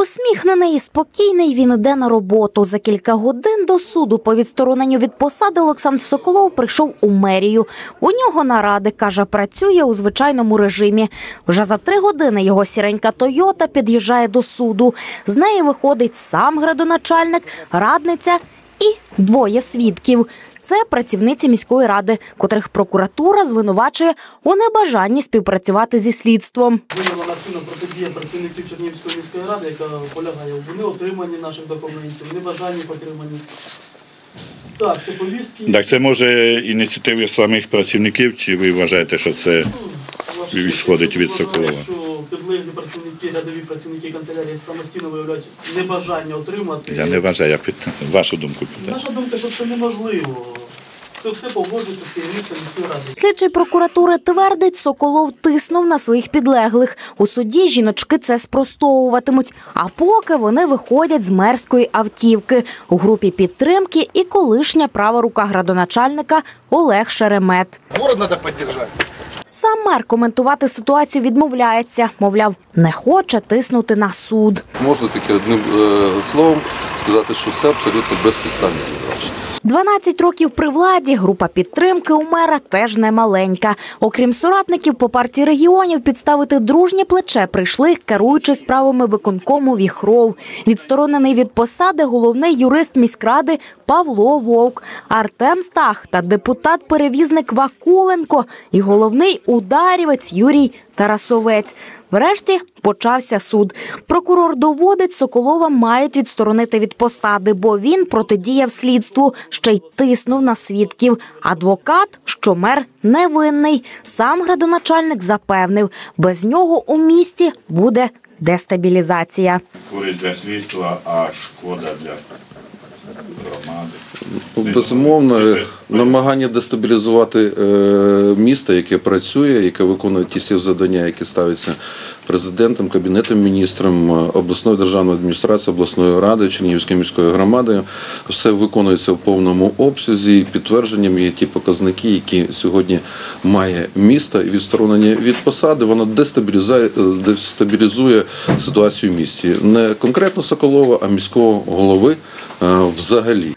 Усміхнений і спокійний він іде на роботу. За кілька годин до суду по відстороненню від посади Олександр Соколов прийшов у мерію. У нього наради каже, працює у звичайному режимі. Вже за три години його сіренька Тойота під'їжджає до суду. З неї виходить сам градоначальник, радниця і двоє свідків. Це працівниці міської ради, котрих прокуратура звинувачує у небажанні співпрацювати зі слідством. Виявлена активна протидія працівників Чернігівської міської ради, яка полягає в неотриманні наших документів, небажанні отриманні. Так, це повістки. Так, це може ініціативи самих працівників, чи ви вважаєте, що це відходить від Соколова? Працівники, рядові працівники канцелярії самостійно виявляють небажання отримати. я не вважаю, я пит... вашу думку питаю. Наша думка, що це неможливо. Це все погоджується з керівництвом міської ради. Слідчий прокуратури твердить, Соколов тиснув на своїх підлеглих. У суді жіночки це спростовуватимуть. А поки вони виходять з мерської автівки у групі підтримки і колишня права рука градоначальника Олег Шеремет. Город надо поддержать. Сам мер коментувати ситуацію відмовляється. Мовляв, не хоче тиснути на суд. Можна тільки одним е, словом сказати, що це абсолютно безпідставні звинувачення. 12 років при владі група підтримки у мера теж не маленька. Окрім соратників по партії регіонів, підставити дружнє плече прийшли, керуючи справами виконкому Віхров. Відсторонений від посади головний юрист міськради Павло Вовк, Артем Стах та депутат-перевізник Вакуленко і головний ударівець Юрій Тарасовець. Врешті почався суд. Прокурор доводить, Соколова мають відсторонити від посади, бо він протидіяв слідству, ще й тиснув на свідків. Адвокат, що мер невинний. Сам градоначальник запевнив, без нього у місті буде дестабілізація. Користь для слідства, а шкода для громади. Безумовно, намагання дестабілізувати е, місто, яке працює, яке виконує ті всі завдання, які ставляться президентом, кабінетом міністром, е, обласною державною адміністрацією, обласною радою, Чернігівською міською громадою, все виконується в повному обсязі. І Підтвердженням є ті показники, які сьогодні має місто. І відсторонення від посади воно дестабілізує, е, дестабілізує ситуацію в місті. Не конкретно Соколова, а міського голови взагалі.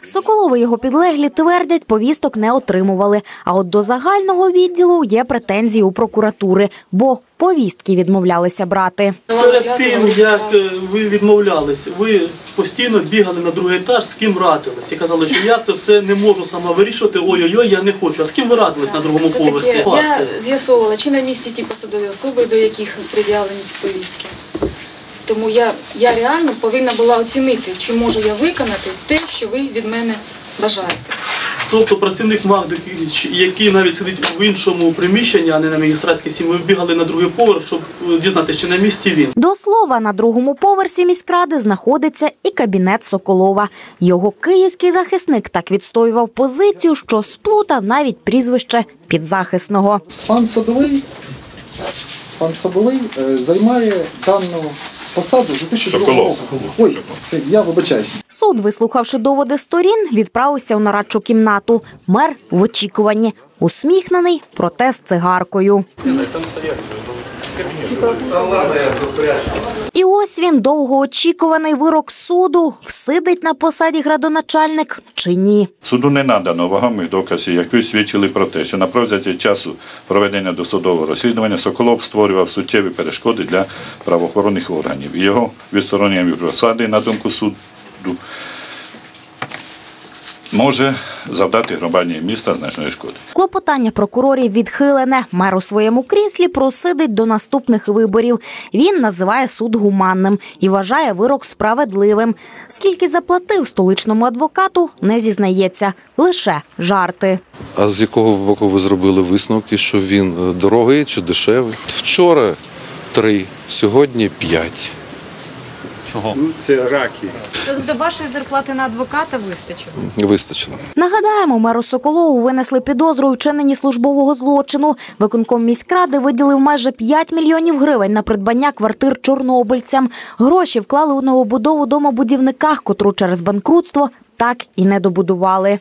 Соколови його підлеглі твердять, повісток не отримували. А от до загального відділу є претензії у прокуратури, бо повістки відмовлялися брати. Перед тим, як е, ви відмовлялись, ви постійно бігали на другий етаж, з ким радились і казали, що я це все не можу сама вирішувати. Ой-ой-ой, я не хочу. А з ким ви радились на другому Це поверсі? таке, я з'ясовувала, чи на місці ті посадові особи, до яких пред'явлені ці повістки. Тому я, я реально повинна була оцінити, чи можу я виконати те, що ви від мене бажаєте. Тобто працівник МАГДИ, який навіть сидить в іншому приміщенні, а не на магістратській сім'ї, ви бігали на другий поверх, щоб е, дізнатися, чи на місці він. До слова, на другому поверсі міськради знаходиться і кабінет Соколова. Його київський захисник так відстоював позицію, що сплутав навіть прізвище підзахисного. Пан Садовий, пан Садовий е, займає дану посаду за те, що Соколов. року. Ой, я вибачаюсь. Суд, вислухавши доводи сторін, відправився в нарадчу кімнату. Мер в очікуванні. Усміхнений, проте з цигаркою. І ось він довгоочікуваний вирок суду. Всидить на посаді градоначальник чи ні? Суду не надано вагомих доказів, які свідчили про те, що на протязі часу проведення досудового розслідування Соколов створював суттєві перешкоди для правоохоронних органів. Його відсторонення від посади, на думку суду, може завдати громаді міста значної шкоди. Клопотання прокурорів відхилене. Мер у своєму кріслі просидить до наступних виборів. Він називає суд гуманним і вважає вирок справедливим. Скільки заплатив столичному адвокату, не зізнається. Лише жарти. А з якого боку ви зробили висновки, що він е, дорогий чи дешевий? Вчора три, сьогодні п'ять. Це раки. Тобто вашої зарплати на адвоката вистачило? Вистачило. Нагадаємо, меру Соколову винесли підозру у вчиненні службового злочину. Виконком міськради виділив майже 5 мільйонів гривень на придбання квартир чорнобильцям. Гроші вклали у новобудову домобудівниках, котру через банкрутство так і не добудували.